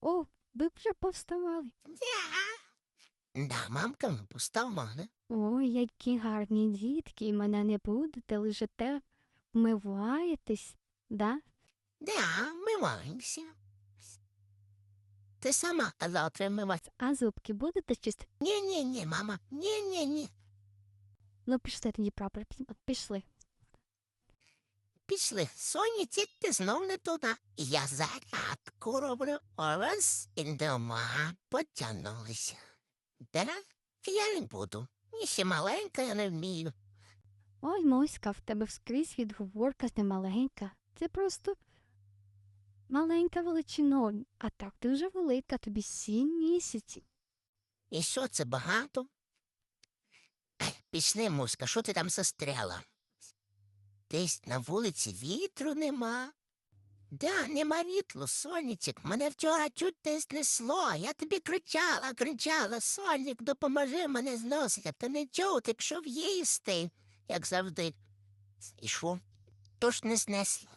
О, ви вже повставали. Да, мамка, поставали. Ой, які гарні дітки, мене не будете, лежите, вмиваєтесь, да? Да, миваємося. Ти сама завтра мивати. А зубки будете чистити? Ні-ні-ні, мама, ні-ні-ні. Ну, пішли тоді прапор, пі- пішли. Пішли, Соня, тільки знов не туди. Я зарядку роблю, а раз і дома потягнулися. Да? Я не буду. Я ще маленька, я не вмію. Ой, Моська, в тебе вскрізь відговорка не маленька. Це просто маленька величина, а так ти вже велика, тобі сім місяців. І що це багато? Пішли, муска, що ти там застряла? Десь на вулиці вітру нема. Да, нема вітру, сонечек. Мене вчора чуть не знесло. Я тобі кричала, кричала, сонік, допоможи мене зносити. Та не чув, ти пішов їсти, як завжди. І що? То ж не знесло.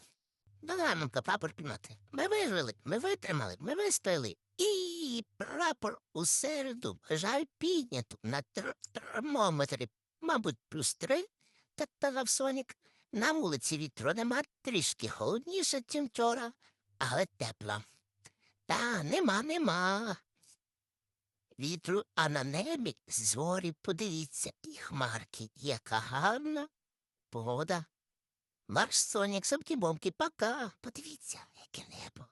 Ну, мамка, прапор піймати. Ми вижили, ми витримали, ми вистояли. І прапор у середу жаль піднято на тер- термометрі, мабуть, плюс три, так казав Сонік. На вулиці вітру нема трішки холодніше, ніж вчора, але тепло. Та нема, нема. Вітру, а на небі зорі, подивіться, і хмарки. Яка гарна погода. Марш, Сонік, сумки-бомки, пока. Подивіться, яке небо.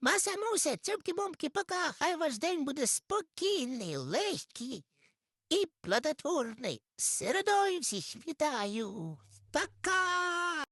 Маса Муся, цьомки-бомки, пока. Хай ваш день буде спокійний, легкий і плодотворний. З Середою всіх вітаю. Пока!